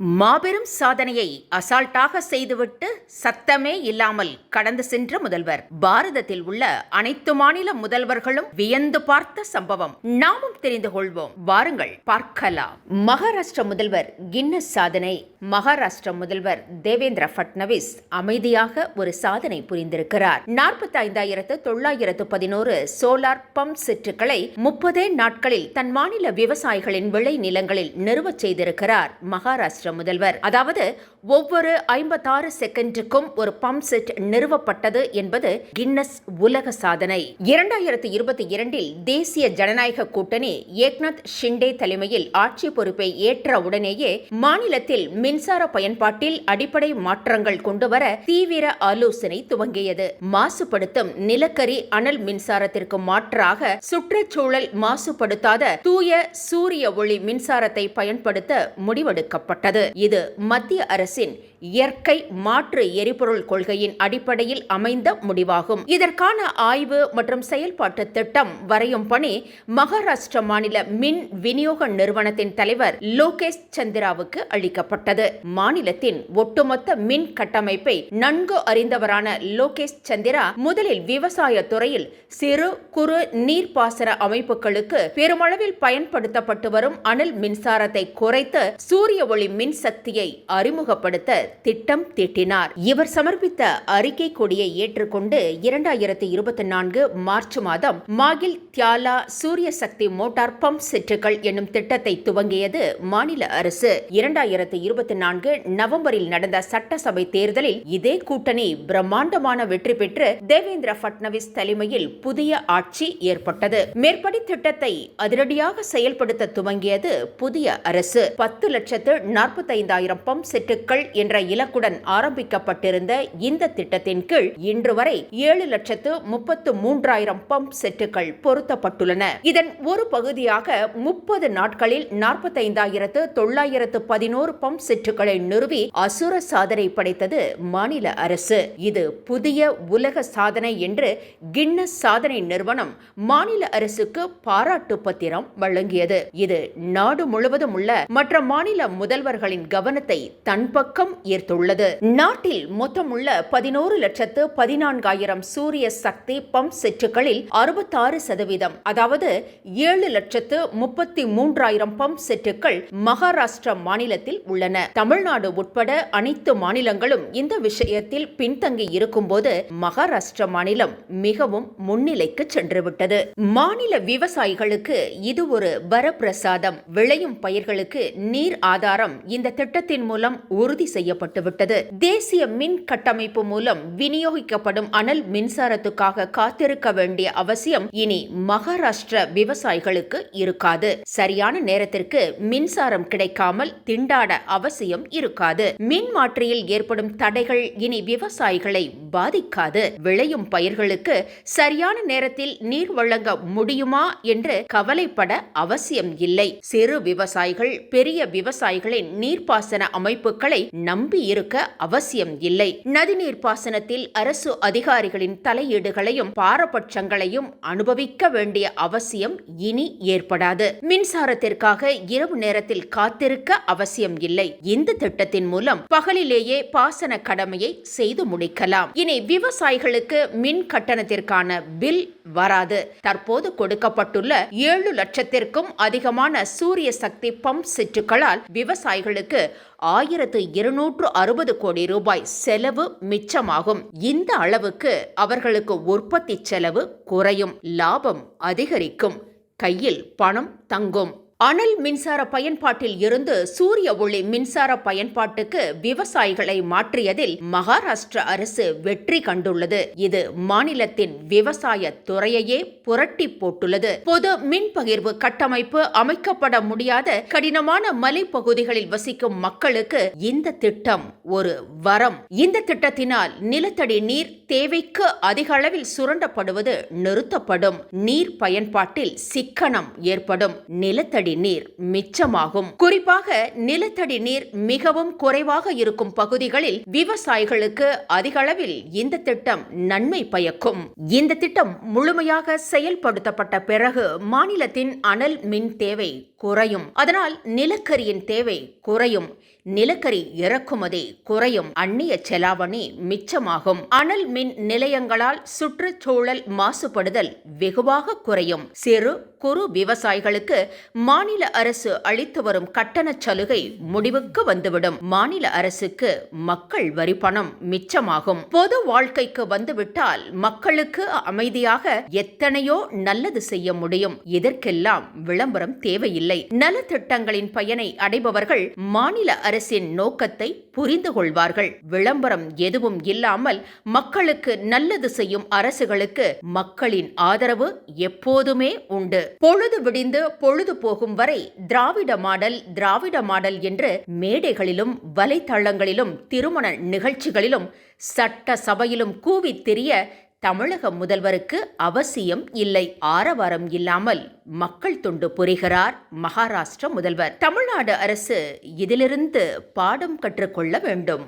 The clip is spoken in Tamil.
மாபெரும் சாதனையை அசால்ட்டாக செய்துவிட்டு சத்தமே இல்லாமல் கடந்து சென்ற முதல்வர். பாரதத்தில் உள்ள அனைத்து மாநில முதல்வர்களும் வியந்து பார்த்த சம்பவம். நாமும் தெரிந்து கொள்வோம். வாருங்கள் பார்க்கலாம். மகாராஷ்டிர முதல்வர் கின்னஸ் சாதனை. மகாராஷ்டிர முதல்வர் தேவேந்திர பட்னவிஸ் அமைதியாக ஒரு சாதனை புரிந்திருக்கிறார். நாற்பத்தி ஐந்தாயிரத்து தொள்ளாயிரத்து பதினோரு சோலார் பம்ப் செட்டுகளை முப்பதே நாட்களில் தன் மாநில விவசாயிகளின் விளை நிலங்களில் நிறுவச் செய்திருக்கிறார். மகாராஷ்டிர முதல்வர். அதாவது ஒவ்வொரு ஐம்பத்தாறு செகண்டுக்கும் ஒரு பம்ப் செட் நிறுவப்பட்டது என்பது கின்னஸ் உலக சாதனை. இரண்டாயிரத்தி இருபத்தி இரண்டில் தேசிய ஜனநாயக கூட்டணி ஏக்நாத் ஷிண்டே தலைமையில் ஆட்சி பொறுப்பை ஏற்ற உடனேயே மாநிலத்தில் மின்சார பயன்பாட்டில் அடிப்படை மாற்றங்கள் கொண்டுவர தீவிர ஆலோசனை துவங்கியது. மாசுபடுத்தும் நிலக்கரி அனல் மின்சாரத்திற்கு மாற்றாக சுற்றுச்சூழல் மாசுபடுத்தாத தூய சூரிய ஒளி மின்சாரத்தை பயன்படுத்த முடிவெடுக்கப்பட்டது. இது மத்திய அரசின் இயற்கை மாற்று எரிபொருள் கொள்கையின் அடிப்படையில் அமைந்த முடிவாகும். இதற்கான ஆய்வு மற்றும் செயல்பாட்டு திட்டம் வரையும் பணி மகாராஷ்டிர மாநில மின் விநியோக நிறுவனத்தின் தலைவர் லோகேஷ் சந்திராவுக்கு அளிக்கப்பட்டது. மாநிலத்தின் ஒட்டுமொத்த மின் கட்டமைப்பை நன்கு அறிந்தவரான லோகேஷ் சந்திரா முதலில் விவசாய துறையில் சிறு குறு நீர்ப்பாசன அமைப்புகளுக்கு பெருமளவில் பயன்படுத்தப்பட்டு வரும் அனல் மின்சாரத்தை குறைத்து சூரிய ஒளி மின்சக்தியை அறிமுகப்படுத்த திட்டம் தீட்டினார். இவர் சமர்ப்பித்த அறிக்கை கொடியை ஏற்றுக்கொண்டு இரண்டாயிரத்தி இருபத்தி நான்கு மார்ச் மாதம் மாகில் தியாலா சூரிய சக்தி மோட்டார் பம்ப் செட்டுகள் என்னும் திட்டத்தை துவங்கியது மாநில அரசு. இரண்டாயிரத்தி இருபத்தி நான்கு நவம்பரில் நடந்த சட்டசபை தேர்தலில் இதே கூட்டணி பிரம்மாண்டமான வெற்றி பெற்று தேவேந்திர பட்னவிஸ் தலைமையில் புதிய ஆட்சி ஏற்பட்டது. மேற்படி திட்டத்தை அதிரடியாக செயல்படுத்த துவங்கியது புதிய அரசு. பத்து லட்சத்து நாற்பத்தைந்தாயிரம் பம்ப் செட்டுகள் என்ற என்ற இலக்குடன் ஆரம்பிக்கப்பட்டிருந்த இந்த திட்டத்தின் கீழ் இன்று வரை ஏழு லட்சத்து முப்பத்து மூன்றாயிரம் பம்ப் செட்டுகள் பொருத்தப்பட்டுள்ளன. இதன் ஒரு பகுதியாக முப்பது நாட்களில் நாற்பத்தைந்தாயிரத்து தொள்ளாயிரத்து பதினோரு பம்ப் செட்டுகளை நிறுவி அசுர சாதனை படைத்தது மாநில அரசு. இது புதிய உலக சாதனை என்று கின்னஸ் சாதனை நிறுவனம் மாநில அரசுக்கு பாராட்டு பத்திரம் வழங்கியது. இது நாடு முழுவதும் உள்ள மற்ற மாநில முதல்வர்களின் கவனத்தை தன் பக்கம் ஈர்த்துள்ளது. நாட்டில் மொத்தமுள்ள பதினோரு லட்சத்து பதினான்காயிரம் சூரிய சக்தி பம்ப் செட்டுகளில் அறுபத்தாறு சதவீதம் அதாவது ஏழு லட்சத்து முப்பத்தி மூன்றாயிரம் பம்ப் செட்டுகள் மகாராஷ்டிரா மாநிலத்தில் உள்ளன. தமிழ்நாடு உட்பட அனைத்து மாநிலங்களும் இந்த விஷயத்தில் பின்தங்கி இருக்கும்போது மகாராஷ்டிரா மாநிலம் மிகவும் முன்னிலைக்கு சென்றுவிட்டது. மாநில விவசாயிகளுக்கு இது ஒரு வரப்பிரசாதம். விளையும் பயிர்களுக்கு நீர் ஆதாரம் இந்த திட்டத்தின் மூலம் உறுதி செய்யப்பட்டுவிட்டது தேசிய மின் கட்டமைப்பு மூலம் விநியோகிக்கப்படும் அனல் மின்சாரத்துக்காக காத்திருக்க வேண்டிய அவசியம் இனி மகாராஷ்டிர விவசாயிகளுக்கு இருக்காது. சரியான நேரத்திற்கு மின்சாரம் கிடைக்காமல் திண்டாட அவசியம் இருக்காது. மின் மாற்றியில் ஏற்படும் தடைகள் இனி விவசாயிகளை பாதிக்காது. விளையும் பயிர்களுக்கு சரியான நேரத்தில் நீர் வழங்க முடியுமா என்று கவலைப்பட அவசியம் இல்லை. சிறு விவசாயிகள் பெரிய விவசாயிகளின் நீர்ப்பாசன அமைப்புகளை நம்பி இருக்க அவசியம் இல்லை. நதிநீர் பாசனத்தில் அரசு அதிகாரிகளின் தலையீடுகளையும் பாரபட்சங்களையும் அனுபவிக்க வேண்டிய அவசியம் இனி ஏற்படாது. மின்சாரத்திற்காக இரவு நேரத்தில் காத்திருக்க அவசியம் இல்லை. இந்த திட்டத்தின் மூலம் பகலிலேயே பாசன கடமையை செய்து முடிக்கலாம். இனி விவசாயிகளுக்கு மின் கட்டணத்திற்கான பில் வராது. தற்போது கொடுக்கப்பட்டுள்ள ஏழு லட்சத்திற்கும் அதிகமான சூரிய சக்தி பம்ப் செட்டுகளால் விவசாயிகளுக்கு ஆயிரத்து இருநூற்று அறுபது கோடி ரூபாய் செலவு மிச்சமாகும். இந்த அளவுக்கு அவர்களுக்கு உற்பத்தி செலவு குறையும் லாபம் அதிகரிக்கும். கையில் பணம் தங்கும். அனல் மின்சார பயன்பாட்டில் இருந்து சூரிய ஒளி மின்சார பயன்பாட்டுக்கு விவசாயிகளை மாற்றியதில் மகாராஷ்டிர அரசு வெற்றி கண்டுள்ளது. இது மாநிலத்தின் விவசாய துறையையே புரட்டி போட்டுள்ளது. பொது மின் பகிர்வு கட்டமைப்பு அமைக்கப்பட முடியாத கடினமான மலைப்பகுதிகளில் வசிக்கும் மக்களுக்கு இந்த திட்டம் ஒரு வரம். இந்த திட்டத்தினால் நிலத்தடி நீர் தேவைக்கு அதிக அளவில் சுரண்டப்படுவது நிறுத்தப்படும். நீர் பயன்பாட்டில் சிக்கனம் ஏற்படும். நிலத்தடி நீர் மிச்சமாகும். குறிப்பாக நிலத்தடி நீர் மிகவும் குறைவாக இருக்கும் பகுதிகளில் விவசாயிகளுக்கு அதிக அளவில் இந்த திட்டம் நன்மை பயக்கும். இந்த திட்டம் முழுமையாக செயல்படுத்தப்பட்ட பிறகு மாநிலத்தின் அனல் மின் தேவை குறையும். அதனால் நிலக்கரியின் தேவை குறையும். நிலக்கரி இறக்குமதி குறையும். அந்நிய செலாவணி மிச்சமாகும். அனல் மின் நிலையங்களால் சுற்றுச்சூழல் மாசுபடுதல் வெகுவாக குறையும். சிறு குறு விவசாயிகளுக்கு மாநில அரசு அளித்து வரும் கட்டணச் சலுகை முடிவுக்கு வந்துவிடும். மாநில அரசுக்கு மக்கள் வரி பணம் மிச்சமாகும். பொது வாழ்க்கைக்கு வந்துவிட்டால் மக்களுக்கு அமைதியாக எத்தனையோ நல்லது செய்ய முடியும். இதற்கெல்லாம் விளம்பரம் தேவையில்லை. நலத்திட்டங்களின் பயனை அடைபவர்கள் மாநில அரசின் நோக்கத்தை புரிந்து கொள்வார்கள். விளம்பரம் எதுவும் இல்லாமல் மக்களுக்கு நல்லது செய்யும் அரசுகளுக்கு மக்களின் ஆதரவு எப்போதுமே உண்டு. பொழுது விடிந்து பொழுது போகும் வரை திராவிட மாடல் திராவிட மாடல் என்று மேடைகளிலும் வலைத்தளங்களிலும் திருமண நிகழ்ச்சிகளிலும் சட்ட சபையிலும் கூவி திரிய தமிழக முதல்வருக்கு அவசியம் இல்லை. ஆரவாரம் இல்லாமல் மக்கள் தொண்டு புரிகிறார் மகாராஷ்டிர முதல்வர். தமிழ்நாடு அரசு இதிலிருந்து பாடம் கற்றுக்கொள்ள வேண்டும்.